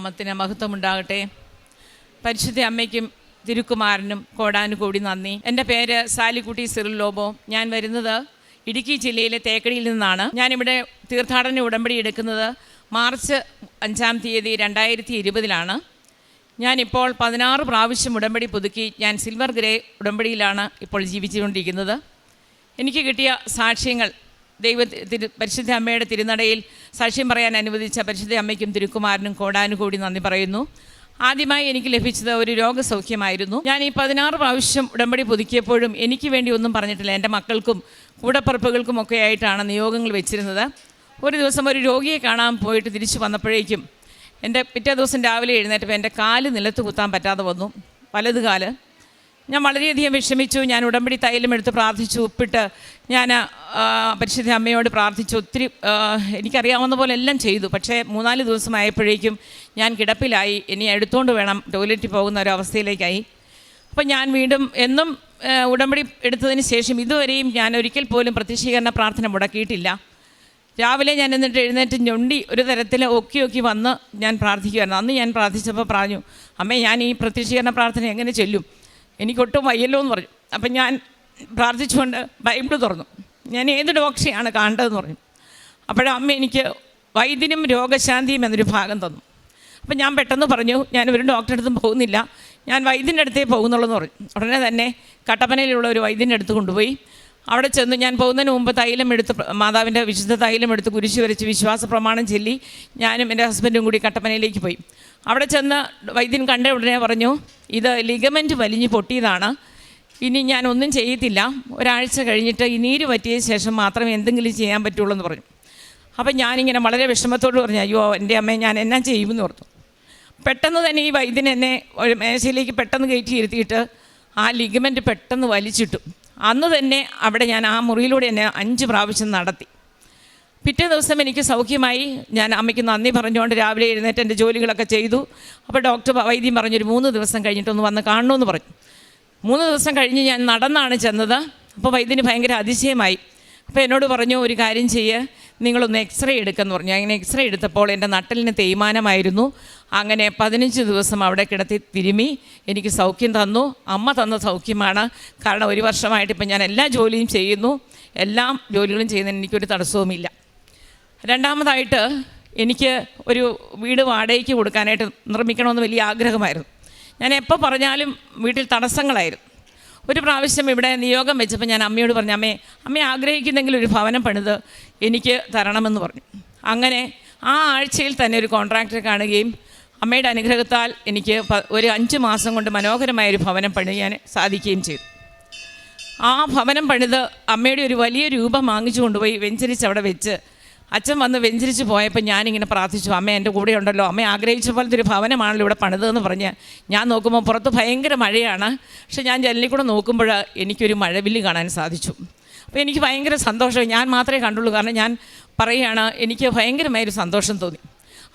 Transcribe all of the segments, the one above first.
നാമത്തിന് മഹത്വമുണ്ടാകട്ടെ. പരിശുദ്ധ അമ്മയ്ക്കും തിരുക്കുമാരനും കോടാനുകൂടി നന്ദി. എന്റെ പേര് സാലിക്കുട്ടി സിറിൽ ലോബോ. ഞാൻ വരുന്നത് ഇടുക്കി ജില്ലയിലെ തേക്കടിയിൽ നിന്നാണ്. ഞാനിവിടെ തീർത്ഥാടന ഉടമ്പടി എടുക്കുന്നത് മാർച്ച് അഞ്ചാം തീയതി രണ്ടായിരത്തി ഇരുപതിലാണ് ഞാനിപ്പോൾ പതിനാറ് പ്രാവശ്യം ഉടമ്പടി പുതുക്കി. ഞാൻ സിൽവർ ഗ്രേ ഉടമ്പടിയിലാണ് ഇപ്പോൾ ജീവിച്ചുകൊണ്ടിരിക്കുന്നത്. എനിക്ക് കിട്ടിയ സാക്ഷ്യങ്ങൾ ദൈവ തിരു പരിശുദ്ധ അമ്മയുടെ തിരുനടയിൽ സാക്ഷ്യം പറയാൻ അനുവദിച്ച പരിശുദ്ധ അമ്മയ്ക്കും തിരുക്കുമാരനും കോടാനുകൂടി നന്ദി പറയുന്നു. ആദ്യമായി എനിക്ക് ലഭിച്ചത് ഒരു രോഗസൗഖ്യമായിരുന്നു. ഞാൻ ഈ പതിനാറ് പ്രാവശ്യം ഉടമ്പടി പുതുക്കിയപ്പോഴും എനിക്ക് വേണ്ടി ഒന്നും പറഞ്ഞിട്ടില്ല. എന്റെ മക്കൾക്കും കൂടപ്പറപ്പുകൾക്കും ഒക്കെ ആയിട്ടാണ് നിയോഗങ്ങൾ വെച്ചിരുന്നത്. ഒരു ദിവസം ഒരു രോഗിയെ കാണാൻ പോയിട്ട് തിരിച്ചു വന്നപ്പോഴേക്കും എന്റെ പിറ്റേ ദിവസം രാവിലെ എഴുന്നേറ്റപ്പോൾ എന്റെ കാൽ നിലത്ത് കുത്താൻ പറ്റാതെ വന്നു. വലത് കാൽ. ഞാൻ വളരെയധികം വിഷമിച്ചു. ഞാൻ ഉടമ്പടി തൈലം എടുത്ത് പ്രാർത്ഥിച്ചു. ഉപ്പിട്ട് ഞാൻ പരിശുദ്ധ അമ്മയോട് പ്രാർത്ഥിച്ചു. ഒത്തിരി എനിക്കറിയാവുന്ന പോലെ എല്ലാം ചെയ്തു. പക്ഷേ മൂന്നാൽ ദിവസമായപ്പോഴേക്കും ഞാൻ കിടപ്പിലായി. ഇനി എടുത്തുകൊണ്ട് വേണം ടോയ്ലറ്റിൽ പോകുന്ന ഒരു അവസ്ഥയിലേക്കായി. അപ്പം ഞാൻ വീണ്ടും എന്നും ഉടമ്പടി എടുത്തതിന് ശേഷം ഇതുവരെയും ഞാൻ ഒരിക്കൽ പോലും പ്രത്യക്ഷീകരണ പ്രാർത്ഥന മുടക്കിയിട്ടില്ല. രാവിലെ ഞാൻ എന്നിട്ട് എഴുന്നേറ്റ് ഞൊണ്ടി ഒരു തരത്തിൽ ഒക്കി ഒക്കി വന്ന് ഞാൻ പ്രാർത്ഥിക്കുമായിരുന്നു അന്ന് ഞാൻ പ്രാർത്ഥിച്ചപ്പോൾ പറഞ്ഞു അമ്മേ ഞാൻ ഈ പ്രത്യക്ഷീകരണ പ്രാർത്ഥന എങ്ങനെ ചെല്ലും? എനിക്കൊട്ടും വയ്യല്ലോ എന്ന് പറഞ്ഞു. അപ്പം ഞാൻ പ്രാർത്ഥിച്ചുകൊണ്ട് ബൈബിൾ തുറന്നു. ഞാൻ ഏത് ഡോക്ടറെയാണ് കാണേണ്ടതെന്ന് പറഞ്ഞു. അപ്പോഴും അമ്മ എനിക്ക് വൈദ്യനും രോഗശാന്തിയും എന്നൊരു ഭാഗം തന്നു. അപ്പം ഞാൻ പെട്ടെന്ന് പറഞ്ഞു ഞാൻ ഒരു ഡോക്ടറെ അടുത്തും പോകുന്നില്ല. ഞാൻ വൈദ്യന്റെ അടുത്തേ പോകുന്നുള്ളൂ എന്ന് പറഞ്ഞു. ഉടനെ തന്നെ കട്ടപ്പനയിലുള്ള ഒരു വൈദ്യന്റെ അടുത്ത് കൊണ്ടുപോയി. അവിടെ ചെന്ന് ഞാൻ പോകുന്നതിന് മുമ്പ് തൈലം എടുത്ത് മാതാവിന്റെ വിശുദ്ധ തൈലം എടുത്ത് കുരിശ് വരച്ച് വിശ്വാസ പ്രമാണം ചൊല്ലി ഞാനും എന്റെ ഹസ്ബൻഡും കൂടി കട്ടപ്പനയിലേക്ക് പോയി. അവിടെ ചെന്ന് വൈദ്യൻ കണ്ട ഉടനെ പറഞ്ഞു ഇത് ലിഗമെന്റ് വലിഞ്ഞ് പൊട്ടിയതാണ്. ഇനി ഞാൻ ഒന്നും ചെയ്യത്തില്ല. ഒരാഴ്ച കഴിഞ്ഞിട്ട് ഈ നീര് പറ്റിയ ശേഷം മാത്രമേ എന്തെങ്കിലും ചെയ്യാൻ പറ്റുള്ളൂ എന്ന് പറഞ്ഞു. അപ്പം ഞാനിങ്ങനെ വളരെ വിഷമത്തോട് പറഞ്ഞു അയ്യോ എന്റെ അമ്മയെ ഞാൻ എന്നാ ചെയ്യുമെന്ന് ഓർത്തു. പെട്ടെന്ന് തന്നെ ഈ വൈദ്യൻ എന്നെ ഒരു മേശയിലേക്ക് പെട്ടെന്ന് കയറ്റി ഇരുത്തിയിട്ട് ആ ലിഗമെന്റ് പെട്ടെന്ന് വലിച്ചിട്ടു. അന്ന് തന്നെ അവിടെ ഞാൻ ആ മുറിയിലൂടെ എന്നെ അഞ്ച് പ്രാവശ്യം നടത്തി. പിറ്റേ ദിവസം എനിക്ക് സൗഖ്യമായി. ഞാൻ അമ്മയ്ക്ക് നന്ദി പറഞ്ഞുകൊണ്ട് രാവിലെ എഴുന്നേറ്റ് എന്റെ ജോലികളൊക്കെ ചെയ്തു. അപ്പോൾ ഡോക്ടർ വൈദ്യം പറഞ്ഞൊരു മൂന്ന് ദിവസം കഴിഞ്ഞിട്ടൊന്ന് വന്ന് കാണണമെന്ന് പറഞ്ഞു. മൂന്ന് ദിവസം കഴിഞ്ഞ് ഞാൻ നടന്നാണ് ചെന്നത്. അപ്പോൾ വൈദ്യന് ഭയങ്കര അതിശയമായി. അപ്പോൾ എന്നോട് പറഞ്ഞു ഒരു കാര്യം ചെയ്യ്. നിങ്ങളൊന്ന് എക്സ്റേ എടുക്കെന്ന് പറഞ്ഞു. അങ്ങനെ എക്സ്റേ എടുത്തപ്പോൾ എന്റെ നട്ടലിന് തേയ്മാനമായിരുന്നു. അങ്ങനെ പതിനഞ്ച് ദിവസം അവിടെ കിടത്തി തിരുമി എനിക്ക് സൗഖ്യം തന്നു. അമ്മ തന്ന സൗഖ്യമാണ്. കാരണം ഒരു വർഷമായിട്ട് ഇപ്പം ഞാൻ എല്ലാ ജോലിയും ചെയ്യുന്നു. എല്ലാ ജോലികളും ചെയ്യുന്നതിന് എനിക്കൊരു തടസ്സവുമില്ല. രണ്ടാമതായിട്ട് എനിക്ക് ഒരു വീട് വാടകയ്ക്ക് കൊടുക്കാനായിട്ട് നിർമ്മിക്കണമെന്ന് വലിയ ആഗ്രഹമായിരുന്നു. ഞാൻ എപ്പോൾ പറഞ്ഞാലും വീട്ടിൽ തടസ്സങ്ങളായിരുന്നു. ഒരു പ്രാവശ്യം ഇവിടെ നിയോഗം വെച്ചപ്പോൾ ഞാൻ അമ്മയോട് പറഞ്ഞു അമ്മേ അമ്മ ആഗ്രഹിക്കുന്നെങ്കിൽ ഒരു ഭവനം പണിത് എനിക്ക് തരണമെന്ന് പറഞ്ഞു. അങ്ങനെ ആ ആഴ്ചയിൽ തന്നെ ഒരു കോൺട്രാക്ടറെ കാണുകയും അമ്മയുടെ അനുഗ്രഹത്താൽ എനിക്ക് ഒരു അഞ്ച് മാസം കൊണ്ട് മനോഹരമായ ഒരു ഭവനം പണിയാൻ സാധിക്കുകയും ചെയ്തു. ആ ഭവനം പണിത് അമ്മയുടെ ഒരു വലിയ രൂപം വാങ്ങിച്ചു കൊണ്ടുപോയി വെഞ്ചരിച്ച് അവിടെ വെച്ച് അച്ഛൻ വന്ന് വെഞ്ചരിച്ച് പോയപ്പോൾ ഞാനിങ്ങനെ പ്രാർത്ഥിച്ചു അമ്മ എന്റെ കൂടെ ഉണ്ടല്ലോ. അമ്മ ആഗ്രഹിച്ച പോലത്തെ ഒരു ഭവനമാണല്ലോ ഇവിടെ പണിതെന്ന് പറഞ്ഞ് ഞാൻ നോക്കുമ്പോൾ പുറത്ത് ഭയങ്കര മഴയാണ്. പക്ഷെ ഞാൻ ജനലിൽ കൂടെ നോക്കുമ്പോൾ എനിക്കൊരു മഴവില്ല് കാണാൻ സാധിച്ചു. അപ്പോൾ എനിക്ക് ഭയങ്കര സന്തോഷം. ഞാൻ മാത്രമേ കണ്ടുള്ളൂ. കാരണം ഞാൻ പറയുകയാണ് എനിക്ക് ഭയങ്കരമായൊരു സന്തോഷം തോന്നി.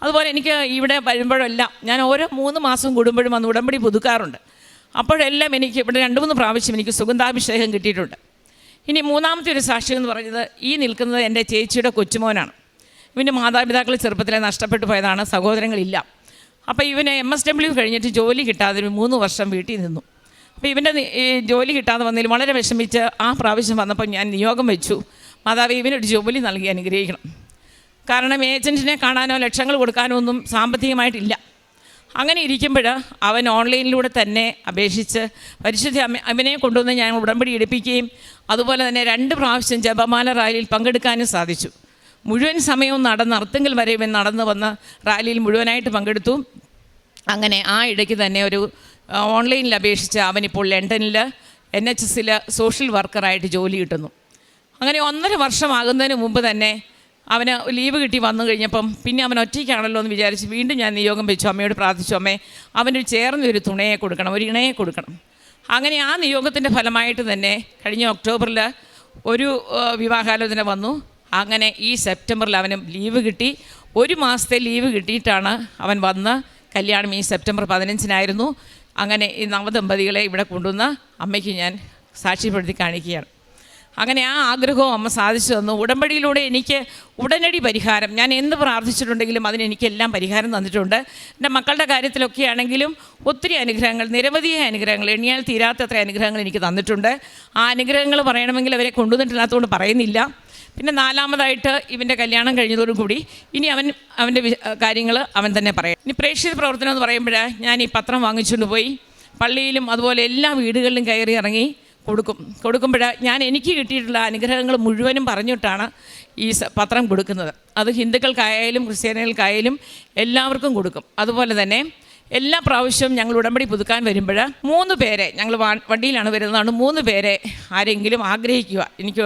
അതുപോലെ എനിക്ക് ഇവിടെ വരുമ്പോഴെല്ലാം ഞാൻ ഓരോ മൂന്ന് മാസം കൂടുമ്പോഴും വന്ന് ഉടമ്പടി പുതുക്കാറുണ്ട്. അപ്പോഴെല്ലാം എനിക്ക് ഇവിടെ രണ്ട് മൂന്ന് പ്രാവശ്യം എനിക്ക് സുഗന്ധാഭിഷേകം കിട്ടിയിട്ടുണ്ട്. ഇനി മൂന്നാമത്തെ ഒരു സാക്ഷി എന്ന് പറയുന്നത് ഈ നിൽക്കുന്നത് എന്റെ ചേച്ചിയുടെ കൊച്ചുമോനാണ്. ഇവന്റെ മാതാപിതാക്കൾ ചെറുപ്പത്തിലെ നഷ്ടപ്പെട്ടു പോയതാണ് സഹോദരങ്ങളില്ല. അപ്പോൾ ഇവന് എം എസ് ഡബ്ല്യു കഴിഞ്ഞിട്ട് ജോലി കിട്ടാതെ ഒരു മൂന്ന് വർഷം വീട്ടിൽ നിന്നു. അപ്പോൾ ഇവന്റെ ജോലി കിട്ടാതെ വന്നതിൽ വളരെ വിഷമിച്ച് ആ പ്രാവശ്യം വന്നപ്പോൾ ഞാൻ നിയോഗം വെച്ചു. മാതാവ് ഇവനൊരു ജോലി നൽകി അനുഗ്രഹിക്കണം. കാരണം ഏജന്റിനെ കാണാനോ ലക്ഷങ്ങൾ കൊടുക്കാനോ ഒന്നും സാമ്പത്തികമായിട്ടില്ല. അങ്ങനെ ഇരിക്കുമ്പോൾ അവൻ ഓൺലൈനിലൂടെ തന്നെ അപേക്ഷിച്ച് പരിശുദ്ധ അവനെ കൊണ്ടുവന്ന് ഞാൻ ഉടമ്പടി എടുപ്പിക്കുകയും അതുപോലെ തന്നെ രണ്ട് പ്രാവശ്യം ജപമാല റാലിയിൽ പങ്കെടുക്കാനും സാധിച്ചു. മുഴുവൻ സമയവും നടന്ന് അർത്തുങ്കൽ വരെയും ഇവൻ നടന്ന് വന്ന് റാലിയിൽ മുഴുവനായിട്ട് പങ്കെടുത്തു. അങ്ങനെ ആ ഇടയ്ക്ക് തന്നെ ഒരു ഓൺലൈനിൽ അപേക്ഷിച്ച് അവനിപ്പോൾ ലണ്ടനിൽ എൻ എച്ച് എസിൽ സോഷ്യൽ വർക്കറായിട്ട് ജോലി കിട്ടുന്നു. അങ്ങനെ ഒന്നര വർഷമാകുന്നതിന് മുമ്പ് തന്നെ അവന് ലീവ് കിട്ടി വന്നു കഴിഞ്ഞപ്പം പിന്നെ അവൻ ഒറ്റയ്ക്കാണല്ലോ എന്ന് വിചാരിച്ച് വീണ്ടും ഞാൻ നിയോഗം വെച്ചു. അമ്മയോട് പ്രാർത്ഥിച്ചു അമ്മേ അവനൊരു ചേർന്ന ഒരു തുണയെ കൊടുക്കണം ഒരു ഇണയെ കൊടുക്കണം. അങ്ങനെ ആ നിയോഗത്തിന്റെ ഫലമായിട്ട് തന്നെ കഴിഞ്ഞ ഒക്ടോബറിൽ ഒരു വിവാഹാലോചന വന്നു. അങ്ങനെ ഈ സെപ്റ്റംബറിൽ അവന് ലീവ് കിട്ടി. ഒരു മാസത്തെ ലീവ് കിട്ടിയിട്ടാണ് അവൻ വന്ന് കല്യാണം ഈ സെപ്റ്റംബർ പതിനഞ്ചിനായിരുന്നു. അങ്ങനെ ഈ നവദമ്പതികളെ ഇവിടെ കൊണ്ടുവന്ന് അമ്മയ്ക്ക് ഞാൻ സാക്ഷ്യപ്പെടുത്തി കാണിക്കുകയാണ്. അങ്ങനെ ആ ആഗ്രഹവും അമ്മ സാധിച്ചു തന്നു. ഉടമ്പടിയിലൂടെ എനിക്ക് ഉടനടി പരിഹാരം ഞാൻ എന്ത് പ്രാർത്ഥിച്ചിട്ടുണ്ടെങ്കിലും അതിന് എനിക്കെല്ലാം പരിഹാരം തന്നിട്ടുണ്ട്. എന്റെ മക്കളുടെ കാര്യത്തിലൊക്കെ ആണെങ്കിലും ഒത്തിരി അനുഗ്രഹങ്ങൾ നിരവധിയായ അനുഗ്രഹങ്ങൾ എണ്ണിയാൽ തീരാത്തത്ര അനുഗ്രഹങ്ങൾ എനിക്ക് തന്നിട്ടുണ്ട്. ആ അനുഗ്രഹങ്ങൾ പറയണമെങ്കിൽ അവരെ കൊണ്ടുവന്നിട്ടില്ലാത്തതുകൊണ്ട് പറയുന്നില്ല. പിന്നെ നാലാമതായിട്ട് ഇവന്റെ കല്യാണം കഴിഞ്ഞതോടുകൂടി ഇനി അവൻ അവന്റെ കാര്യങ്ങൾ അവൻ തന്നെ പറയും ഇനി പ്രേക്ഷിത പ്രവർത്തനം എന്ന് പറയുമ്പോൾ ഞാൻ ഈ പത്രം വാങ്ങിച്ചുകൊണ്ട് പോയി. പള്ളിയിലും അതുപോലെ എല്ലാ വീടുകളിലും കയറി ഇറങ്ങി കൊടുക്കും. കൊടുക്കുമ്പോൾ ഞാൻ എനിക്ക് കിട്ടിയിട്ടുള്ള അനുഗ്രഹങ്ങൾ മുഴുവനും പറഞ്ഞിട്ടാണ് ഈ പത്രം കൊടുക്കുന്നത്. അത് ഹിന്ദുക്കൾക്കായാലും ക്രിസ്ത്യാനികൾക്കായാലും എല്ലാവർക്കും കൊടുക്കും. അതുപോലെ തന്നെ എല്ലാ പ്രാവശ്യവും ഞങ്ങൾ ഉടമ്പടി പുതുക്കാൻ വരുമ്പോൾ മൂന്ന് പേരെ ഞങ്ങൾ വണ്ടിയിലാണ് വരുന്നതാണ് മൂന്ന് പേരെ ആരെങ്കിലും ആഗ്രഹിക്കുക. എനിക്ക്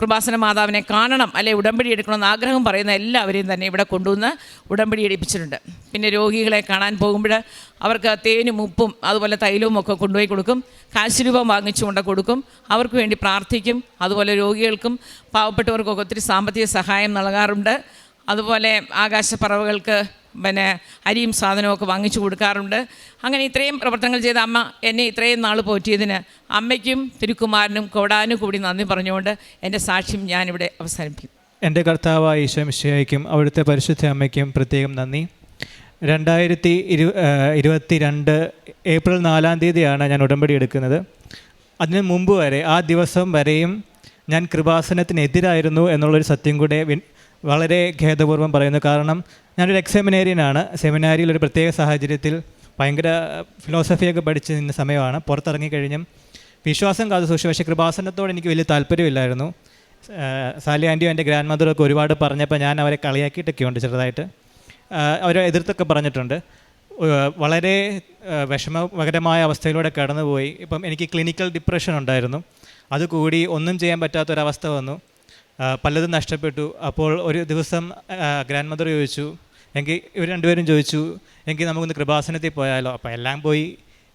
കൃപാസന മാതാവിനെ കാണണം അല്ലെ ഉടമ്പടി എടുക്കണമെന്ന് ആഗ്രഹം പറയുന്ന എല്ലാവരെയും തന്നെ ഇവിടെ കൊണ്ടുവന്ന് ഉടമ്പടി എടുപ്പിച്ചിട്ടുണ്ട്. പിന്നെ രോഗികളെ കാണാൻ പോകുമ്പോൾ അവർക്ക് തേനും ഉപ്പും അതുപോലെ തൈലവും ഒക്കെ കൊണ്ടുപോയി കൊടുക്കും. കാശ് രൂപം വാങ്ങിച്ചു കൊണ്ട് കൊടുക്കും. അവർക്ക് വേണ്ടി പ്രാർത്ഥിക്കും. അതുപോലെ രോഗികൾക്കും പാവപ്പെട്ടവർക്കൊക്കെ ഒത്തിരി സാമ്പത്തിക സഹായം നൽകാറുണ്ട്. അതുപോലെ ആകാശപ്പറവകൾക്ക് പിന്നെ അരിയും സാധനവും ഒക്കെ വാങ്ങിച്ചു കൊടുക്കാറുണ്ട്. അങ്ങനെ ഇത്രയും പ്രവർത്തനങ്ങൾ ചെയ്ത അമ്മ എന്നെ ഇത്രയും നാൾ പോറ്റിയതിന് അമ്മയ്ക്കും തിരുക്കുമാരനും കോടാനും കൂടി നന്ദി പറഞ്ഞുകൊണ്ട് എന്റെ സാക്ഷ്യം ഞാനിവിടെ അവസാനിപ്പിക്കും. എന്റെ കർത്താവായ ഈശോ മിശിഹായ്ക്കും അവിടുത്തെ പരിശുദ്ധ അമ്മയ്ക്കും പ്രത്യേകം നന്ദി. രണ്ടായിരത്തി ഇരു ഇരുപത്തി രണ്ട് ഏപ്രിൽ നാലാം തീയതിയാണ് ഞാൻ ഉടമ്പടി എടുക്കുന്നത്. അതിന് മുമ്പ് വരെ ആ ദിവസം വരെയും ഞാൻ കൃപാസനത്തിനെതിരായിരുന്നു എന്നുള്ളൊരു സത്യം കൂടെ വളരെ ഖേദപൂർവം പറയുന്നു. കാരണം ഞാനൊരു എക്സാമിനേറിയനാണ് സെമിനാരിയിൽ ഒരു പ്രത്യേക സാഹചര്യത്തിൽ ഭയങ്കര ഫിലോസഫിയൊക്കെ പഠിച്ച് നിന്ന സമയമാണ്. പുറത്തിറങ്ങിക്കഴിഞ്ഞും വിശ്വാസം കാത്തു സൂക്ഷിച്ചു. പക്ഷേ കൃപാസനത്തോട് എനിക്ക് വലിയ താല്പര്യമില്ലായിരുന്നു. സാലി ആന്റിയും എന്റെ ഗ്രാൻഡ് മദറൊക്കെ ഒരുപാട് പറഞ്ഞപ്പോൾ ഞാൻ അവരെ കളിയാക്കിയിട്ടൊക്കെ ഉണ്ട് ചെറുതായിട്ട്. അവരെ എതിർത്തൊക്കെ പറഞ്ഞിട്ടുണ്ട്. വളരെ വിഷമകരമായ അവസ്ഥയിലൂടെ കടന്നുപോയി. ഇപ്പം എനിക്ക് ക്ലിനിക്കൽ ഡിപ്രഷൻ ഉണ്ടായിരുന്നു. അതുകൂടി ഒന്നും ചെയ്യാൻ പറ്റാത്തൊരവസ്ഥ വന്നു. പലതും നഷ്ടപ്പെട്ടു. അപ്പോൾ ഒരു ദിവസം ഗ്രാൻഡ് മദർ ചോദിച്ചു എങ്കിൽ ഇവർ രണ്ടുപേരും ചോദിച്ചു എങ്കിൽ നമുക്കൊന്ന് കൃപാസനത്തിൽ പോയാലോ? അപ്പോൾ എല്ലാം പോയി.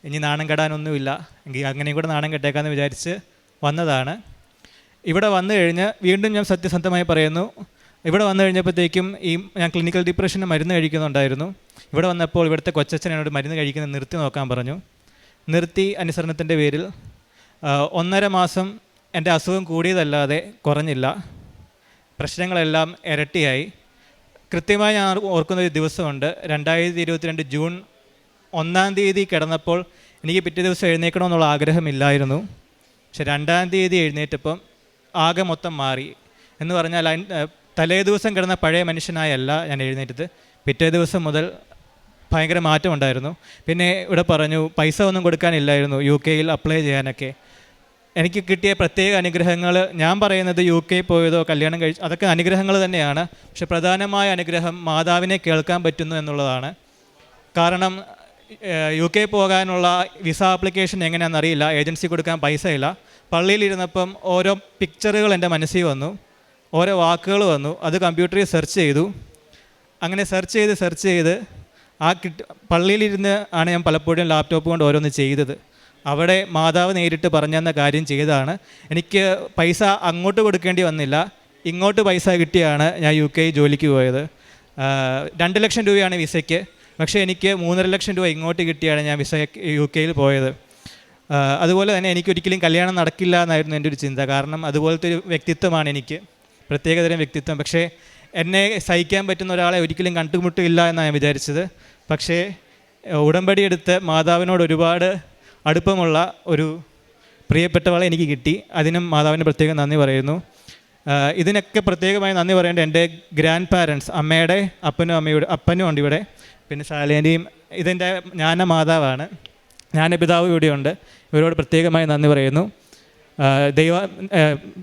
ഇനി നാണം കെടാനൊന്നുമില്ല. എങ്കിൽ അങ്ങനെയും കൂടെ നാണം കെട്ടേക്കാന്ന് വിചാരിച്ച് വന്നതാണ്. ഇവിടെ വന്നു കഴിഞ്ഞ് വീണ്ടും ഞാൻ സത്യസന്ധമായി പറയുന്നു. ഇവിടെ വന്നു കഴിഞ്ഞപ്പോഴത്തേക്കും ഈ ഞാൻ ക്ലിനിക്കൽ ഡിപ്രഷന് മരുന്ന് കഴിക്കുന്നുണ്ടായിരുന്നു. ഇവിടെ വന്നപ്പോൾ ഇവിടുത്തെ കൊച്ചച്ഛൻ എന്നോട് മരുന്ന് കഴിക്കുന്നത് നിർത്തി നോക്കാൻ പറഞ്ഞു. നിർത്തി അനുസരണത്തിന്റെ പേരിൽ ഒന്നര മാസം എന്റെ അസുഖം കൂടിയതല്ലാതെ കുറഞ്ഞില്ല. പ്രശ്നങ്ങളെല്ലാം ഇരട്ടിയായി. കൃത്യമായി ഞാൻ ഓർക്കുന്ന ഒരു ദിവസമുണ്ട്. രണ്ടായിരത്തി ഇരുപത്തിരണ്ട് ജൂൺ ഒന്നാം തീയതി കിടന്നപ്പോൾ എനിക്ക് പിറ്റേ ദിവസം എഴുന്നേക്കണമെന്നുള്ള ആഗ്രഹമില്ലായിരുന്നു. പക്ഷെ രണ്ടാം തീയതി എഴുന്നേറ്റപ്പം ആകെ മൊത്തം മാറി. എന്ന് പറഞ്ഞാൽ തലേ ദിവസം കിടന്ന പഴയ മനുഷ്യനായല്ല ഞാൻ എഴുന്നേറ്റത്. പിറ്റേ ദിവസം മുതൽ ഭയങ്കര മാറ്റമുണ്ടായിരുന്നു. പിന്നെ ഇവിടെ പറഞ്ഞു പൈസ ഒന്നും കൊടുക്കാനില്ലായിരുന്നു. യു കെയിൽ അപ്ലൈ ചെയ്യാനൊക്കെ. എനിക്ക് കിട്ടിയ പ്രത്യേക അനുഗ്രഹങ്ങൾ ഞാൻ പറയുന്നത് യു കെ പോയതോ കല്യാണം കഴിച്ചു അതൊക്കെ അനുഗ്രഹങ്ങൾ തന്നെയാണ്. പക്ഷെ പ്രധാനമായ അനുഗ്രഹം മാതാവിനെ കേൾക്കാൻ പറ്റുന്നു എന്നുള്ളതാണ്. കാരണം യു കെ പോകാനുള്ള വിസ ആപ്ലിക്കേഷൻ എങ്ങനെയാണെന്ന് അറിയില്ല. ഏജൻസി കൊടുക്കാൻ പൈസ ഇല്ല പള്ളിയിലിരുന്നപ്പം ഓരോ പിക്ചറുകൾ എന്റെ മനസ്സിൽ വന്നു. ഓരോ വാക്കുകൾ വന്നു. അത് കമ്പ്യൂട്ടറിൽ സെർച്ച് ചെയ്തു. അങ്ങനെ സെർച്ച് ചെയ്ത് സെർച്ച് ചെയ്ത് ആ കിട്ട് പള്ളിയിലിരുന്ന് ആണ് ഞാൻ പലപ്പോഴും ലാപ്ടോപ്പ് കൊണ്ട് ഓരോന്ന് ചെയ്തത്. അവിടെ മാതാവ് നേരിട്ട് പറഞ്ഞെന്ന കാര്യം ചെയ്തതാണ്. എനിക്ക് പൈസ അങ്ങോട്ട് കൊടുക്കേണ്ടി വന്നില്ല. ഇങ്ങോട്ട് പൈസ കിട്ടിയാണ് ഞാൻ യു കെ ജോലിക്ക് പോയത്. രണ്ട് ലക്ഷം രൂപയാണ് വിസയ്ക്ക്. പക്ഷേ എനിക്ക് മൂന്നര ലക്ഷം രൂപ ഇങ്ങോട്ട് കിട്ടിയാണ് ഞാൻ വിസ യു കെയിൽ പോയത്. അതുപോലെ തന്നെ എനിക്കൊരിക്കലും കല്യാണം നടക്കില്ല എന്നായിരുന്നു എന്റെ ഒരു ചിന്ത. കാരണം അതുപോലത്തെ ഒരു വ്യക്തിത്വമാണ് എനിക്ക്. പ്രത്യേകതരം വ്യക്തിത്വം. പക്ഷേ എന്നെ സഹിക്കാൻ പറ്റുന്ന ഒരാളെ ഒരിക്കലും കണ്ടുമുട്ടില്ല എന്നാണ് ഞാൻ വിചാരിച്ചത്. പക്ഷേ ഉടമ്പടിയെടുത്ത് മാതാവിനോട് ഒരുപാട് അടുപ്പമുള്ള ഒരു പ്രിയപ്പെട്ടവളെ എനിക്ക് കിട്ടി. അതിനും മാതാവിന് പ്രത്യേകം നന്ദി പറയുന്നു. ഇതിനൊക്കെ പ്രത്യേകമായി നന്ദി പറയേണ്ട എന്റെ ഗ്രാൻഡ് പാരൻസ് അമ്മയുടെ അപ്പനും അമ്മയുടെ അപ്പനും ഉണ്ട് ഇവിടെ. പിന്നെ സാലേന്റെയും ഇതെന്റെ ജ്ഞാന മാതാവാണ്. ജ്ഞാനപിതാവ് ഇവിടെയുണ്ട് ഇവരോട് പ്രത്യേകമായി നന്ദി പറയുന്നു. ദൈവ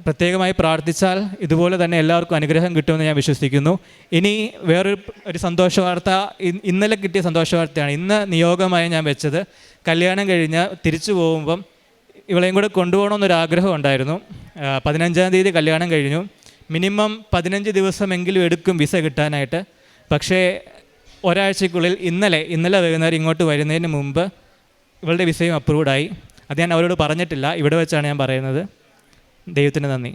പ്രത്യേകമായി പ്രാർത്ഥിച്ചാൽ ഇതുപോലെ തന്നെ എല്ലാവർക്കും അനുഗ്രഹം കിട്ടുമെന്ന് ഞാൻ വിശ്വസിക്കുന്നു. ഇനി വേറൊരു ഒരു സന്തോഷ വാർത്ത ഇന്നലെ കിട്ടിയ സന്തോഷ വാർത്തയാണ് ഇന്ന് നിയോഗമായി ഞാൻ വെച്ചത് കല്യാണം കഴിഞ്ഞ് തിരിച്ചു പോകുമ്പം ഇവളെയും കൂടെ കൊണ്ടുപോകണമെന്നൊരാഗ്രഹം ഉണ്ടായിരുന്നു. പതിനഞ്ചാം തീയതി കല്യാണം കഴിഞ്ഞു. മിനിമം പതിനഞ്ച് ദിവസമെങ്കിലും എടുക്കും വിസ കിട്ടാനായിട്ട്. പക്ഷേ ഒരാഴ്ചക്കുള്ളിൽ ഇന്നലെ ഇന്നലെ വൈകുന്നേരം ഇങ്ങോട്ട് വരുന്നതിന് മുമ്പ് ഇവളുടെ വിസയും അപ്രൂവ്ഡായി. അത് ഞാൻ അവരോട് പറഞ്ഞിട്ടില്ല. ഇവിടെ വെച്ചാണ് ഞാൻ പറയുന്നത്. ദൈവത്തിന് നന്ദി.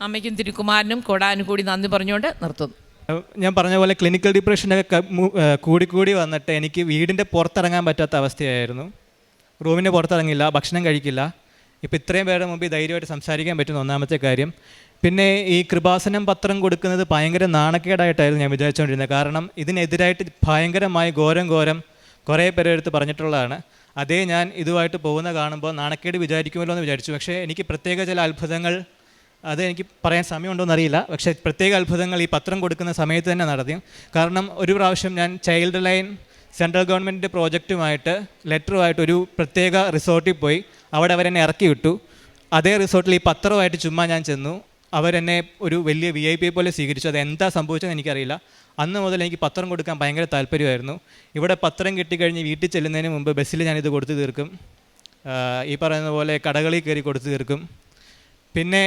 അമ്മയ്ക്കും തിരുക്കുമാരനും കൂടാനും കൂടി നന്ദി പറഞ്ഞുകൊണ്ട് നിർത്തുന്നു. ഞാൻ പറഞ്ഞ പോലെ ക്ലിനിക്കൽ ഡിപ്രഷനൊക്കെ കൂടിക്കൂടി വന്നിട്ട് എനിക്ക് വീടിന്റെ പുറത്തിറങ്ങാൻ പറ്റാത്ത അവസ്ഥയായിരുന്നു. റൂമിന്റെ പുറത്തിറങ്ങില്ല ഭക്ഷണം കഴിക്കില്ല. ഇപ്പോൾ ഇത്രയും പേരുടെ മുമ്പിൽ ധൈര്യമായിട്ട് സംസാരിക്കാൻ പറ്റുന്ന ഒന്നാമത്തെ കാര്യം. പിന്നെ ഈ കൃപാസനം പത്രം കൊടുക്കുന്നത് ഭയങ്കര നാണക്കേടായിട്ടായിരുന്നു ഞാൻ വിചാരിച്ചുകൊണ്ടിരുന്നത്. കാരണം ഇതിനെതിരായിട്ട് ഭയങ്കരമായി ഘോരം ഘോരം കുറേ പേരെടുത്ത് പറഞ്ഞിട്ടുള്ളതാണ്. അതേ ഞാൻ ഇതുമായിട്ട് പോകുന്ന കാണുമ്പോൾ നാണക്കേട് വിചാരിക്കുമല്ലോ എന്ന് വിചാരിച്ചു. പക്ഷേ എനിക്ക് പ്രത്യേക ചില അത്ഭുതങ്ങൾ അത് എനിക്ക് പറയാൻ സമയമുണ്ടോ എന്നറിയില്ല പക്ഷേ പ്രത്യേക അത്ഭുതങ്ങൾ ഈ പത്രം കൊടുക്കുന്ന സമയത്ത് തന്നെ നടത്തി. കാരണം ഒരു പ്രാവശ്യം ഞാൻ ചൈൽഡ് ലൈൻ സെൻട്രൽ ഗവൺമെന്റിന്റെ പ്രോജക്റ്റുമായിട്ട് ലെറ്ററുമായിട്ട് ഒരു പ്രത്യേക റിസോർട്ടിൽ പോയി. അവിടെ അവരെന്നെ ഇറക്കി വിട്ടു. അതേ റിസോർട്ടിൽ ഈ പത്രമായിട്ട് ചുമ്മാ ഞാൻ ചെന്നു. അവരെന്നെ ഒരു വലിയ വി ഐ പി പോലെ സ്വീകരിച്ചു. അത് എന്താ സംഭവിച്ചതെന്ന് എനിക്കറിയില്ല. അന്ന് മുതൽ എനിക്ക് പത്രം കൊടുക്കാൻ ഭയങ്കര താല്പര്യമായിരുന്നു. ഇവിടെ പത്രം കിട്ടിക്കഴിഞ്ഞ് വീട്ടിൽ ചെല്ലുന്നതിന് മുമ്പ് ബസ്സിൽ ഞാനിത് കൊടുത്തു തീർക്കും. ഈ പറയുന്ന പോലെ കടകളിൽ കയറി കൊടുത്തു തീർക്കും. പിന്നെ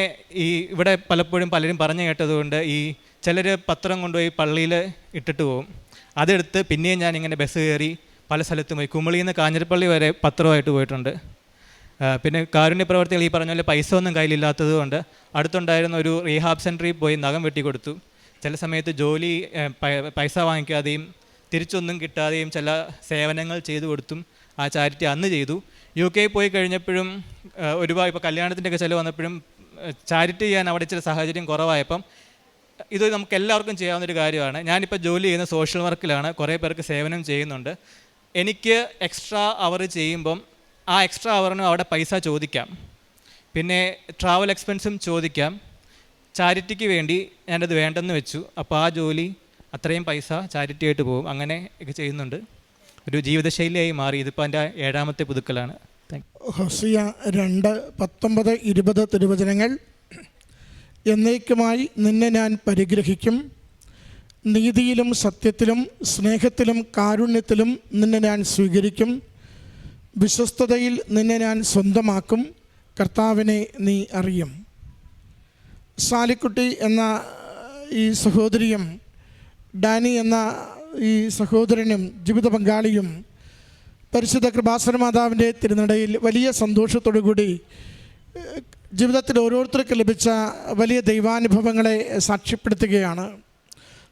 ഈ ഇവിടെ പലപ്പോഴും പലരും പറഞ്ഞു കേട്ടതുകൊണ്ട് ഈ ചിലർ പത്രം കൊണ്ടുപോയി പള്ളിയിൽ ഇട്ടിട്ട് പോകും അതെടുത്ത് പിന്നെയും ഞാൻ ഇങ്ങനെ ബസ് കയറി പല സ്ഥലത്തും പോയി. കുമളിയിൽ നിന്ന് കാഞ്ഞിരപ്പള്ളി വരെ പത്രമായിട്ട് പോയിട്ടുണ്ട്. പിന്നെ കാരുണ്യ പ്രവർത്തികൾ ഈ പറഞ്ഞ പോലെ പൈസ ഒന്നും കയ്യിലില്ലാത്തത് കൊണ്ട് അടുത്തുണ്ടായിരുന്ന ഒരു റീഹാബ് സെന്ററിൽ പോയി നഖം വെട്ടി കൊടുത്തു. ചില സമയത്ത് ജോലി പൈസ വാങ്ങിക്കാതെയും തിരിച്ചൊന്നും കിട്ടാതെയും ചില സേവനങ്ങൾ ചെയ്തു കൊടുത്തും ആ ചാരിറ്റി അന്ന് ചെയ്തു. യു കെ പോയി കഴിഞ്ഞപ്പോഴും ഒരുപാട് ഇപ്പോൾ കല്യാണത്തിന്റെയൊക്കെ ചിലവ് വന്നപ്പോഴും ചാരിറ്റി ചെയ്യാൻ അവിടെ ചില സാഹചര്യം കുറവായപ്പം ഇത് നമുക്ക് എല്ലാവർക്കും ചെയ്യാവുന്നൊരു കാര്യമാണ്. ഞാനിപ്പോൾ ജോലി ചെയ്യുന്ന സോഷ്യൽ വർക്കിലാണ്. കുറേ പേർക്ക് സേവനം ചെയ്യുന്നുണ്ട്. എനിക്ക് എക്സ്ട്രാ അവർ ചെയ്യുമ്പം ആ എക്സ്ട്രാ അവറിനും അവിടെ പൈസ ചോദിക്കാം. പിന്നെ ട്രാവൽ എക്സ്പെൻസും ചോദിക്കാം. ചാരിറ്റിക്ക് വേണ്ടി ഞാനത് വേണ്ടെന്ന് വെച്ചു. അപ്പോൾ ആ ജോലി അത്രയും പൈസ ചാരിറ്റി ആയിട്ട് പോകും. അങ്ങനെ ഒക്കെ ചെയ്യുന്നുണ്ട്. ഒരു ജീവിതശൈലിയായി മാറി. ഇതിപ്പോൾ എന്റെ ഏഴാമത്തെ പുതുക്കലാണ്. ഹൊസിയ രണ്ട് പത്തൊമ്പത് ഇരുപത് തിരുവചനങ്ങൾ. എന്നേക്കുമായി നിന്നെ ഞാൻ പരിഗ്രഹിക്കും. നീതിയിലും സത്യത്തിലും സ്നേഹത്തിലും കാരുണ്യത്തിലും നിന്നെ ഞാൻ സ്വീകരിക്കും. വിശ്വസ്തതയിൽ നിന്നെ ഞാൻ സ്വന്തമാക്കും. കർത്താവിനെ നീ അറിയും. സാലിക്കുട്ടി എന്ന ഈ സഹോദരിയും ഡാനി എന്ന ഈ സഹോദരനും ജീവിത പങ്കാളിയും പരിശുദ്ധ കൃപാസന മാതാവിന്റെ തിരുനടയിൽ വലിയ സന്തോഷത്തോടു കൂടി ജീവിതത്തിൽ ഓരോരുത്തർക്ക് ലഭിച്ച വലിയ ദൈവാനുഭവങ്ങളെ സാക്ഷ്യപ്പെടുത്തുകയാണ്.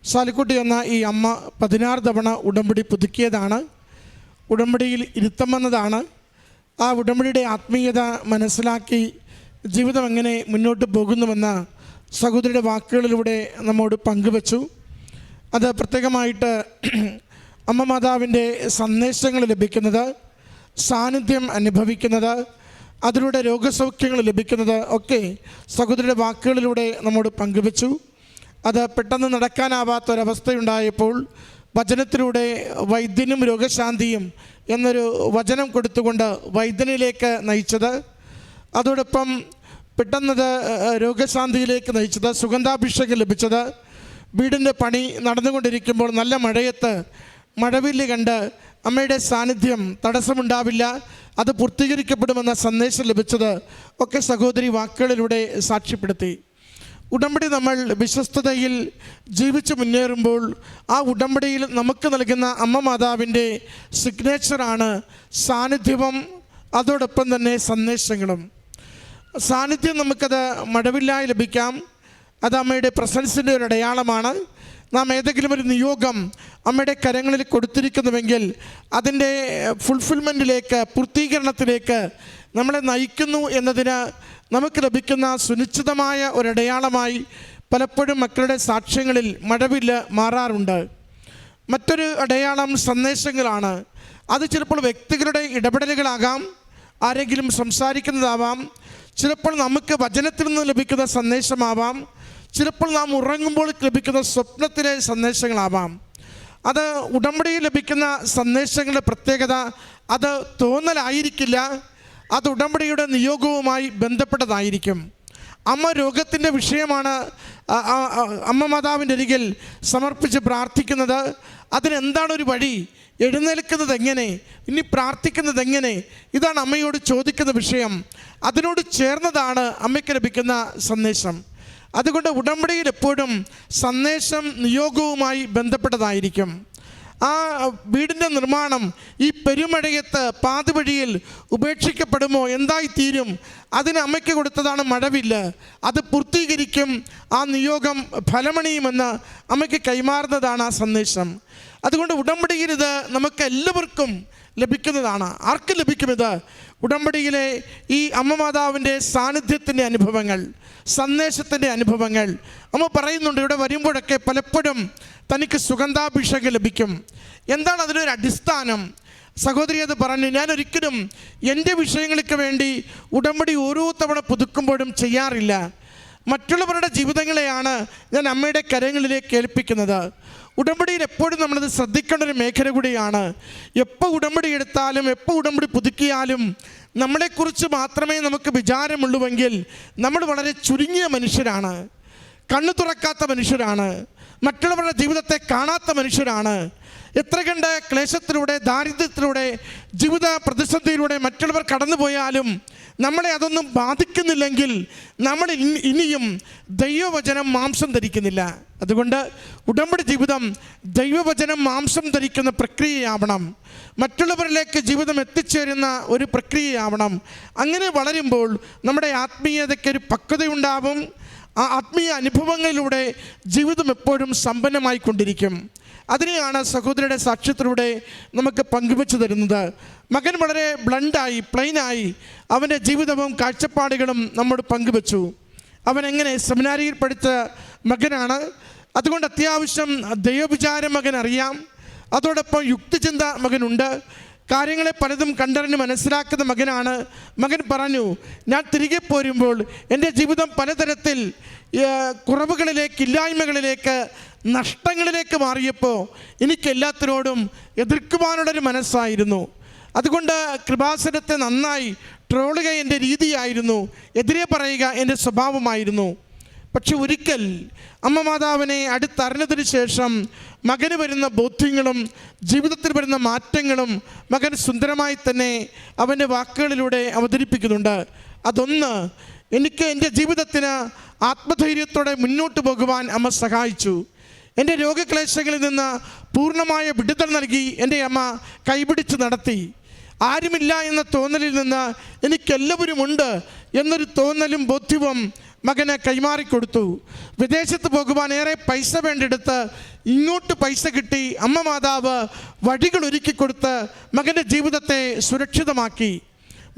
സാലിക്കുട്ടി എന്ന ഈ അമ്മ പതിനാറ് തവണ ഉടമ്പടി പുതുക്കിയതാണ്. ഉടമ്പടിയിൽ ഇരുത്തം വന്നതാണ്. ആ ഉടമ്പടിയുടെ ആത്മീയത മനസ്സിലാക്കി ജീവിതം എങ്ങനെ മുന്നോട്ട് പോകുന്നുവെന്ന് സഹോദരിയുടെ വാക്കുകളിലൂടെ നമ്മോട് പങ്കുവച്ചു. അത് പ്രത്യേകമായിട്ട് അമ്മ മാതാവിന്റെ സന്ദേശങ്ങൾ ലഭിക്കുന്നത് സാന്നിധ്യം അനുഭവിക്കുന്നത് അതിലൂടെ രോഗസൗഖ്യങ്ങൾ ലഭിക്കുന്നത് ഒക്കെ സഹോദരിയുടെ വാക്കുകളിലൂടെ നമ്മോട് പങ്കുവച്ചു. അത് പെട്ടെന്ന് നടക്കാനാവാത്ത ഒരവസ്ഥയുണ്ടായപ്പോൾ വചനത്തിലൂടെ വൈദ്യനും രോഗശാന്തിയും എന്നൊരു വചനം കൊടുത്തുകൊണ്ട് വൈദ്യനിലേക്ക് നയിച്ചത്. അതോടൊപ്പം പെട്ടെന്നത് രോഗശാന്തിയിലേക്ക് നയിച്ചത് സുഗന്ധാഭിഷേകം ലഭിച്ചത്. വീടിന്റെ പണി നടന്നുകൊണ്ടിരിക്കുമ്പോൾ നല്ല മഴയത്ത് മഴവില്ല് കണ്ട് അമ്മയുടെ സാന്നിധ്യം തടസ്സമുണ്ടാവില്ല. അത് പൂർത്തീകരിക്കപ്പെടുമെന്ന സന്ദേശം ലഭിച്ചത് ഒക്കെ സഹോദരി വാക്കുകളിലൂടെ സാക്ഷ്യപ്പെടുത്തി. ഉടമ്പടി നമ്മൾ വിശ്വസ്തതയിൽ ജീവിച്ച് മുന്നേറുമ്പോൾ ആ ഉടമ്പടിയിൽ നമുക്ക് നൽകുന്ന അമ്മ മാതാവിന്റെ സിഗ്നേച്ചറാണ് സാന്നിധ്യവും അതോടൊപ്പം തന്നെ സന്ദേശങ്ങളും. സാന്നിധ്യം നമുക്കത് മടവില്ലായി ലഭിക്കാം. അത് അമ്മയുടെ പ്രസൻസിന്റെ ഒരു അടയാളമാണ്. നാം ഏതെങ്കിലും ഒരു നിയോഗം അമ്മയുടെ കരങ്ങളിൽ കൊടുത്തിരിക്കുന്നുവെങ്കിൽ അതിന്റെ ഫുൾഫിൽമെന്റിലേക്ക് പൂർത്തീകരണത്തിലേക്ക് നമ്മളെ നയിക്കുന്നു എന്നതിന് നമുക്ക് ലഭിക്കുന്ന സുനിശ്ചിതമായ ഒരടയാളമായി പലപ്പോഴും മക്കളുടെ സാക്ഷ്യങ്ങളിൽ മഴവില്ല് മാറാറുണ്ട്. മറ്റൊരു അടയാളം സന്ദേശങ്ങളാണ്. അത് ചിലപ്പോൾ വ്യക്തികളുടെ ഇടപെടലുകളാകാം ആരെങ്കിലും സംസാരിക്കുന്നതാവാം ചിലപ്പോൾ നമുക്ക് വചനത്തിൽ നിന്ന് ലഭിക്കുന്ന സന്ദേശമാവാം ചിലപ്പോൾ നാം ഉറങ്ങുമ്പോൾ ലഭിക്കുന്ന സ്വപ്നത്തിലെ സന്ദേശങ്ങളാവാം. അത് ഉടമ്പടിയിൽ ലഭിക്കുന്ന സന്ദേശങ്ങളുടെ പ്രത്യേകത അത് തോന്നലായിരിക്കില്ല അത് ഉടമ്പടിയുടെ നിയോഗവുമായി ബന്ധപ്പെട്ടതായിരിക്കും. അമ്മ രോഗത്തിന്റെ വിഷയമാണ് അമ്മ മാതാവിന്റെ അരികിൽ സമർപ്പിച്ച് പ്രാർത്ഥിക്കുന്നത്. അതിനെന്താണ് ഒരു വഴി? എഴുന്നേൽക്കുന്നത് എങ്ങനെ? ഇനി പ്രാർത്ഥിക്കുന്നത് എങ്ങനെ? ഇതാണ് അമ്മയോട് ചോദിക്കുന്ന വിഷയം. അതിനോട് ചേർന്നതാണ് അമ്മയ്ക്ക് ലഭിക്കുന്ന സന്ദേശം. അതുകൊണ്ട് ഉടമ്പടിയിൽ എപ്പോഴും സന്ദേശം നിയോഗവുമായി ബന്ധപ്പെട്ടതായിരിക്കും. ആ വീടിന്റെ നിർമ്മാണം ഈ പെരുമഴയത്ത് പാതുവഴിയിൽ ഉപേക്ഷിക്കപ്പെടുമോ? എന്തായി തീരും അതിന് അമ്മയ്ക്ക് കൊടുത്തതാണ് മഴവില്ല്. അത് പൂർത്തീകരിക്കും. ആ നിയോഗം ഫലമണിയുമെന്ന് അമ്മയ്ക്ക് കൈമാറുന്നതാണ് ആ സന്ദേശം. അതുകൊണ്ട് ഉടമ്പടിയിൽ ഇത് നമുക്ക് എല്ലാവർക്കും ലഭിക്കുന്നതാണ്. ആർക്ക് ലഭിക്കുമിത് ഉടമ്പടിയിലെ ഈ അമ്മ മാതാവിന്റെ സാന്നിധ്യത്തിന്റെ അനുഭവങ്ങൾ സന്ദേശത്തിന്റെ അനുഭവങ്ങൾ. അമ്മ പറയുന്നുണ്ട് ഇവിടെ വരുമ്പോഴൊക്കെ പലപ്പോഴും തനിക്ക് സുഗന്ധാഭിഷേകം ലഭിക്കും. എന്താണ് അതിനൊരു അടിസ്ഥാനം? സഹോദരി അത് പറഞ്ഞു ഞാൻ ഒരിക്കലും എന്റെ വിഷയങ്ങൾക്ക് വേണ്ടി ഉടമ്പടി ഓരോ തവണ പുതുക്കുമ്പോഴും ചെയ്യാറില്ല. മറ്റുള്ളവരുടെ ജീവിതങ്ങളെയാണ് ഞാൻ അമ്മയുടെ കരങ്ങളിലേക്ക് ഏൽപ്പിക്കുന്നത്. ഉടമ്പടിയിൽ എപ്പോഴും നമ്മളത് ശ്രദ്ധിക്കേണ്ട ഒരു മേഖല കൂടിയാണ്. എപ്പോൾ ഉടമ്പടി എടുത്താലും എപ്പോൾ ഉടമ്പടി പുതുക്കിയാലും നമ്മളെക്കുറിച്ച് മാത്രമേ നമുക്ക് വിചാരമുള്ളൂവെങ്കിൽ നമ്മൾ വളരെ ചുരുങ്ങിയ മനുഷ്യരാണ്. കണ്ണു തുറക്കാത്ത മനുഷ്യരാണ്. മറ്റുള്ളവരുടെ ജീവിതത്തെ കാണാത്ത മനുഷ്യരാണ്. എത്ര കണ്ട് ക്ലേശത്തിലൂടെ ദാരിദ്ര്യത്തിലൂടെ ജീവിത പ്രതിസന്ധിയിലൂടെ മറ്റുള്ളവർ കടന്നുപോയാലും നമ്മളെ അതൊന്നും ബാധിക്കുന്നില്ലെങ്കിൽ നമ്മൾ ഇനിയും ദൈവവചനം മാംസം ധരിക്കുന്നില്ല. അതുകൊണ്ട് ഉടമ്പടി ജീവിതം ദൈവവചനം മാംസം ധരിക്കുന്ന പ്രക്രിയയാവണം. മറ്റുള്ളവരിലേക്ക് ജീവിതം എത്തിച്ചേരുന്ന ഒരു പ്രക്രിയയാവണം. അങ്ങനെ വളരുമ്പോൾ നമ്മുടെ ആത്മീയതയ്ക്ക് ഒരു പക്വതയുണ്ടാവും. ആ ആത്മീയ അനുഭവങ്ങളിലൂടെ ജീവിതം എപ്പോഴും സമ്പന്നമായിക്കൊണ്ടിരിക്കും. അതിനെയാണ് സഹോദരിയുടെ സാക്ഷ്യത്തിലൂടെ നമുക്ക് പങ്കുവെച്ചു തരുന്നത്. മകൻ വളരെ ബ്ലണ്ടായി പ്ലെയിനായി അവന്റെ ജീവിതവും കാഴ്ചപ്പാടുകളും നമ്മോട് പങ്കുവെച്ചു. അവൻ എങ്ങനെ സെമിനാരിയിൽ പഠിച്ച മകനാണ്? അതുകൊണ്ട് അത്യാവശ്യം ദൈവവിചാര മകൻ അറിയാം. അതോടൊപ്പം യുക്തിചിന്ത മകനുണ്ട്. കാര്യങ്ങളെ പലതും കണ്ടറിഞ്ഞ് മനസ്സിലാക്കുന്ന മകനാണ്. മകൻ പറഞ്ഞു ഞാൻ തിരികെ പോരുമ്പോൾ എന്റെ ജീവിതം പലതരത്തിൽ കുറവുകളിലേക്ക് ഇല്ലായ്മകളിലേക്ക് നഷ്ടങ്ങളിലേക്ക് മാറിയപ്പോൾ എനിക്ക് എല്ലാത്തിനോടും എതിർക്കുവാനുള്ളൊരു മനസ്സായിരുന്നു. അതുകൊണ്ട് കൃപാസനത്തെ നന്നായി ട്രോളുക എന്റെ രീതിയായിരുന്നു. എതിരെ പറയുക എന്റെ സ്വഭാവമായിരുന്നു. പക്ഷെ ഒരിക്കൽ അമ്മ മാതാവിനെ അടുത്തറിഞ്ഞതിന് ശേഷം മകന് വരുന്ന ബോധ്യങ്ങളും ജീവിതത്തിൽ വരുന്ന മാറ്റങ്ങളും മകൻ സുന്ദരമായി തന്നെ അവന്റെ വാക്കുകളിലൂടെ അവതരിപ്പിക്കുന്നുണ്ട്. അതൊന്ന് എനിക്ക് എന്റെ ജീവിതത്തിന് ആത്മധൈര്യത്തോടെ മുന്നോട്ട് പോകുവാൻ അമ്മ സഹായിച്ചു. എന്റെ രോഗക്ലേശങ്ങളിൽ നിന്ന് പൂർണമായ വിടുതൽ നൽകി എന്റെ അമ്മ കൈപിടിച്ച് നടത്തി. ആരുമില്ല എന്ന തോന്നലിൽ നിന്ന് എനിക്കെല്ലാവരുമുണ്ട് എന്നൊരു തോന്നലും ബോധ്യവും മകന് കൈമാറിക്കൊടുത്തു. വിദേശത്ത് പോകുവാൻ ഏറെ പൈസ വേണ്ടെടുത്ത് ഇങ്ങോട്ട് പൈസ കിട്ടി അമ്മ മാതാവ് വഴികൾ ഒരുക്കി കൊടുത്ത് മകന്റെ ജീവിതത്തെ സുരക്ഷിതമാക്കി.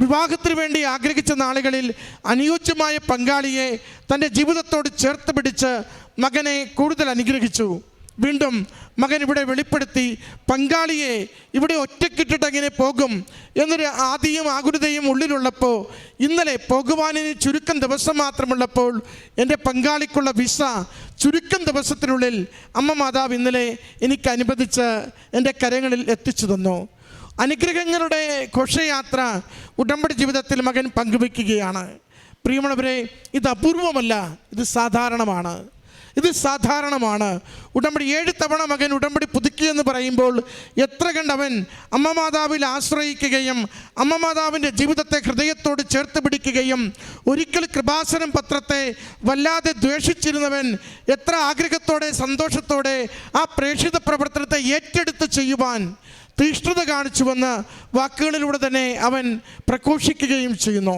വിവാഹത്തിന് വേണ്ടി ആഗ്രഹിച്ച നാളുകളിൽ അനുയോജ്യമായ പങ്കാളിയെ തന്റെ ജീവിതത്തോട് ചേർത്ത് പിടിച്ച് മകനെ കൂടുതൽ അനുഗ്രഹിച്ചു. വീണ്ടും മകൻ ഇവിടെ വെളിപ്പെടുത്തി പങ്കാളിയെ ഇവിടെ ഒറ്റക്കിട്ടിട്ട് എങ്ങനെ പോകും? എന്നൊരു ആദിയും ആകുലതയും ഉള്ളിലുള്ളപ്പോൾ ഇന്നലെ പോകുവാനിന് ചുരുക്കം ദിവസം മാത്രമുള്ളപ്പോൾ എന്റെ പങ്കാളിക്കുള്ള വിസ ചുരുക്കം ദിവസത്തിനുള്ളിൽ അമ്മ മാതാവ് ഇന്നലെ എനിക്ക് അനുവദിച്ച് എന്റെ കരങ്ങളിൽ എത്തിച്ചു തന്നു. അനുഗ്രഹങ്ങളുടെ ഘോഷയാത്ര ഉടമ്പടി ജീവിതത്തിൽ മകൻ പങ്കുവെക്കുകയാണ് പ്രിയമുള്ളവരെ ഇത് അപൂർവമല്ല ഇത് സാധാരണമാണ്. ഇത് സാധാരണമാണ്. ഉടമ്പടി ഏഴ് തവണ മകൻ ഉടമ്പടി പുതുക്കിയെന്ന് പറയുമ്പോൾ എത്ര കണ്ടവൻ അമ്മ മാതാവിൽ ആശ്രയിക്കുകയും അമ്മ മാതാവിന്റെ ജീവിതത്തെ ഹൃദയത്തോട് ചേർത്ത് പിടിക്കുകയും ഒരിക്കൽ കൃപാസനം പത്രത്തെ വല്ലാതെ ദ്വേഷിച്ചിരുന്നവൻ എത്ര ആഗ്രഹത്തോടെ സന്തോഷത്തോടെ ആ പ്രേക്ഷിത പ്രവർത്തനത്തെ ഏറ്റെടുത്ത് ചെയ്യുവാൻ തീഷ്ണത കാണിച്ചുവെന്ന് വാക്കുകളിലൂടെ തന്നെ അവൻ പ്രഘോഷിക്കുകയും ചെയ്യുന്നു.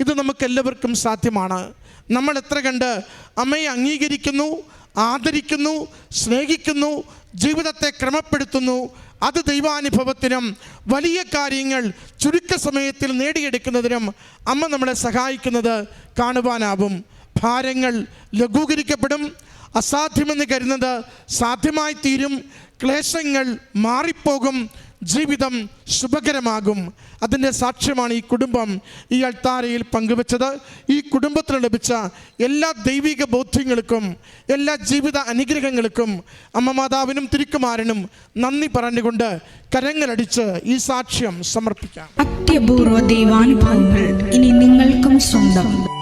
ഇത് നമുക്കെല്ലാവർക്കും സാധ്യമാണ്. നമ്മൾ എത്ര കണ്ട് അമ്മയെ അംഗീകരിക്കുന്നു ആദരിക്കുന്നു സ്നേഹിക്കുന്നു ജീവിതത്തെ ക്രമപ്പെടുത്തുന്നു. അത് ദൈവാനുഭവത്തിനും വലിയ കാര്യങ്ങൾ ചുരുക്ക സമയത്തിൽ നേടിയെടുക്കുന്നതിനും അമ്മ നമ്മളെ സഹായിക്കുന്നത് കാണുവാനാവും. ഭാരങ്ങൾ ലഘൂകരിക്കപ്പെടും. അസാധ്യമെന്ന് കരുതുന്നത് സാധ്യമായി തീരും ക്ലേശങ്ങൾ മാറിപ്പോകും. ജീവിതം ശുഭകരമാകും. അതിന്റെ സാക്ഷ്യമാണ് ഈ കുടുംബം. ഈ അൾത്താരയിൽ പങ്കുവച്ചത്. ഈ കുടുംബത്തിന് ലഭിച്ച എല്ലാ ദൈവിക ബോധ്യങ്ങൾക്കും എല്ലാ ജീവിത അനുഗ്രഹങ്ങൾക്കും അമ്മ മാതാവിനും തിരുക്കുമാരനും നന്ദി പറഞ്ഞുകൊണ്ട് കരങ്ങളടിച്ച് ഈ സാക്ഷ്യം സമർപ്പിക്കാം. അത്യപൂർവ ദൈവാനുഭവങ്ങൾ ഇനി നിങ്ങൾക്കും സ്വന്തം.